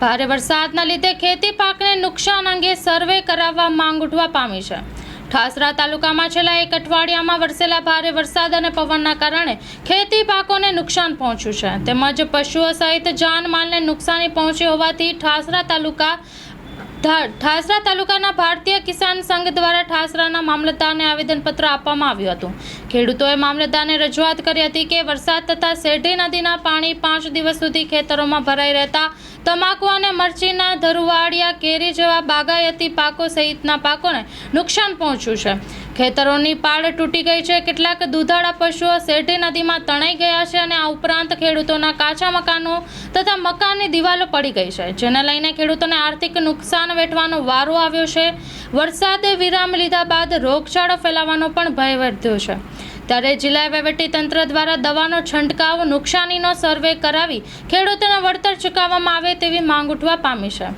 ભારે વરસાદના લીધે ખેતી પાકને નુકસાન અંગે સર્વે કરાવવા માંગ ઉઠવા પામી છે. ઠાસરા તાલુકામાં છેલ્લા એક અઠવાડિયામાં વરસેલા ભારે વરસાદ અને પવનના કારણે ખેતી પાકોને નુકસાન પહોંચ્યું છે. તેમજ પશુઓ સહિત જાનમાલને નુકસાની પહોંચી હોવાથી ઠાસરા તાલુકા ઠાસરા તાલુકાના ભારતીય કિસાન સંઘ દ્વારા ઠાસરાના મામલતદારને આવેદનપત્ર આપવામાં આવ્યું હતું. ખેડૂતોએ મામલતદારને રજૂઆત કરી હતી કે વરસાદ તથા શેઢી નદીના પાણી પાંચ દિવસ સુધી ખેતરોમાં ભરાઈ રહેતા તમાકુ અને મરચીના ધરુવાડિયા કેરી જેવા બાગાયતી પાકો સહિતના પાકોને નુકસાન પહોંચ્યું છે. ખેતરોની પાળ તૂટી ગઈ છે. કેટલાક દૂધાળા પશુઓ શેઢી નદીમાં તણાઈ ગયા છે અને આ ઉપરાંત ખેડૂતોના કાચા મકાનો તથા મકાનની દિવાલો પડી ગઈ છે. જેને લઈને ખેડૂતોને આર્થિક નુકસાન વેઠવાનો વારો આવ્યો છે. વરસાદે વિરામ લીધા બાદ રોગચાળો ફેલાવાનો પણ ભય વધ્યો છે. ત્યારે જિલ્લા વહીવટી તંત્ર દ્વારા દવાનો છંટકાવ, નુકસાનીનો સર્વે કરાવી ખેડૂતોને વળતર ચૂકવવામાં આવે તેવી માંગ ઉઠવા પામી છે.